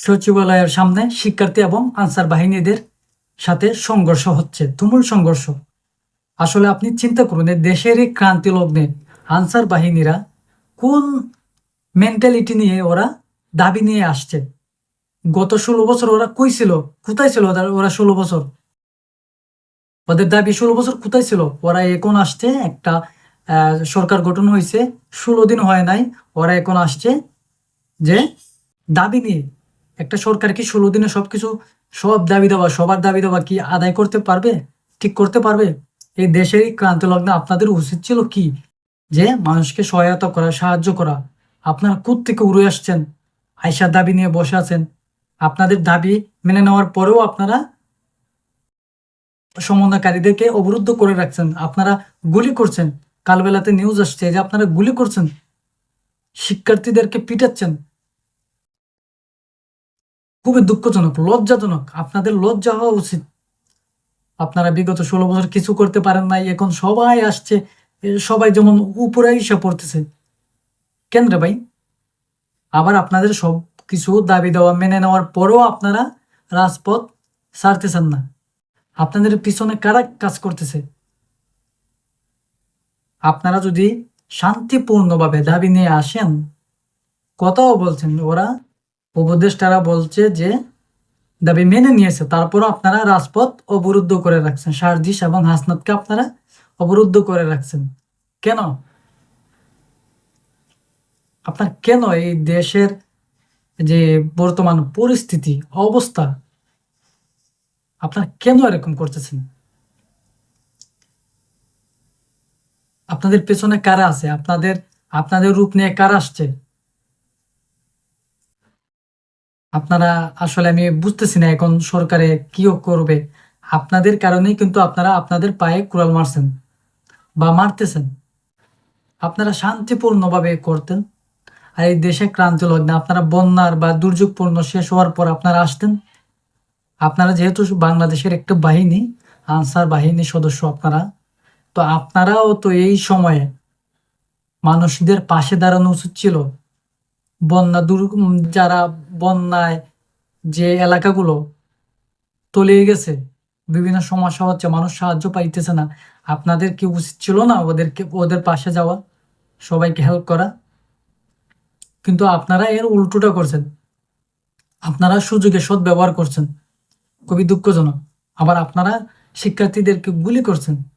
সচিবালয়ের সামনে শিক্ষার্থী এবং আনসার বাহিনীদের সাথে সংঘর্ষ হচ্ছে, তুমুল সংঘর্ষ। আসলে আপনি চিন্তা করুন, এই দেশেরই ক্রান্তি লগ্নে আনসার বাহিনীরা কোন মেন্টালিটি নিয়ে ওরা দাবি নিয়ে আসছে? গত ষোলো বছর ওরা কই ছিল? কোথায় ছিল ওরা- ষোলো বছর? ওদের দাবি ষোলো বছর কোথায় ছিল? ওরা এখন আসছে একটা সরকার গঠন হয়েছে, ষোলো দিন হয় নাই, ওরা এখন আসছে যে দাবি নিয়ে। একটা সরকার কি ষোলো দিনে সবকিছু, সব দাবি দেওয়া সবার দাবি দেওয়া কি আদায় করতে পারবে, ঠিক করতে পারবে? এই দেশেরই ক্রান্ত লগ্নে আপনাদের উচিত ছিল কি? যে মানুষকে সহায়তা করা, সাহায্য করা। আপনারা থেকে উড়ে আসছেন? আয়সার দাবি নিয়ে বসে আছেন। আপনাদের দাবি মেনে নেওয়ার পরেও আপনারা সমন্বয়কারীদেরকে অবরুদ্ধ করে রাখছেন। আপনারা গুলি করছেন। কালবেলাতে নিউজ আসছে যে আপনারা গুলি করছেন। শিক্ষার্থীদেরকে পিটাচ্ছেন। খুবই দুঃখজনক, লজ্জাজনক। আপনাদের লজ্জা হওয়া উচিত। আপনারা বিগত ষোলো বছর কিছু করতে পারেন নাই, এখন সবাই আসছে সবাই যেমন উপরে এসে পড়তেছে। কেন রে ভাই? আবার আপনাদের সব কিছু দাবি দেওয়া মেনে নেওয়ার পরেও আপনারা রাজপথ ছাড়তেছেন না। আপনাদের পিছনে কারা কাজ করতেছে? আপনারা যদি শান্তিপূর্ণভাবে দাবি নিয়ে আসেন, কথাও বলছেন, ওরা উপদেষ্টারা বলছে যে, দাবি মেনে নিয়েছে। তারপরও আপনারা রাজপথ অবরুদ্ধ করে রাখছেন। সারজিস এবং হাসনাতকে আপনারা অবরুদ্ধ করে রাখছেন। কেন? আপনার কেন এই দেশের যে বর্তমান পরিস্থিতি, অবস্থা, আপনার কেন এরকম করতেছেন? আপনাদের পেছনে কারা আছে? আপনাদের আপনাদের রূপ নিয়ে কারা আসছে? আপনারা আসলে আমি বুঝতেছি না এখন সরকারে কি করবে। আপনাদের কারণেই কিন্তু আপনারা আপনাদের পায়ে কুড়াল মারছেন বা মারতেছেন। আপনারা শান্তিপূর্ণভাবে করতেন। আর এই দেশে ক্রান্তি লগ্নে আপনারা বন্যার বা দুর্যোগপূর্ণ শেষ হওয়ার পর আপনারা আসতেন। আপনারা যেহেতু বাংলাদেশের একটা বাহিনী, আনসার বাহিনী সদস্য আপনারা, তো আপনারাও তো এই সময়ে মানুষদের পাশে দাঁড়ানো উচিত ছিল। বন্যা দূর যারা বন্যায় যে এলাকাগুলো তলিয়ে গেছে, বিভিন্ন সমস্যা হচ্ছে, মানুষ সাহায্য পাইতেছে না। আপনাদের কি উচিত ছিল না ওদেরকে ওদের পাশে যাওয়া? সবাইকে হেল্প করা? কিন্তু আপনারা এর উল্টোটা করছেন। আপনারা সুযোগে সৎ ব্যবহার করছেন। খুবই দুঃখজনক। আবার আপনারা শিক্ষার্থীদেরকে গুলি করছেন।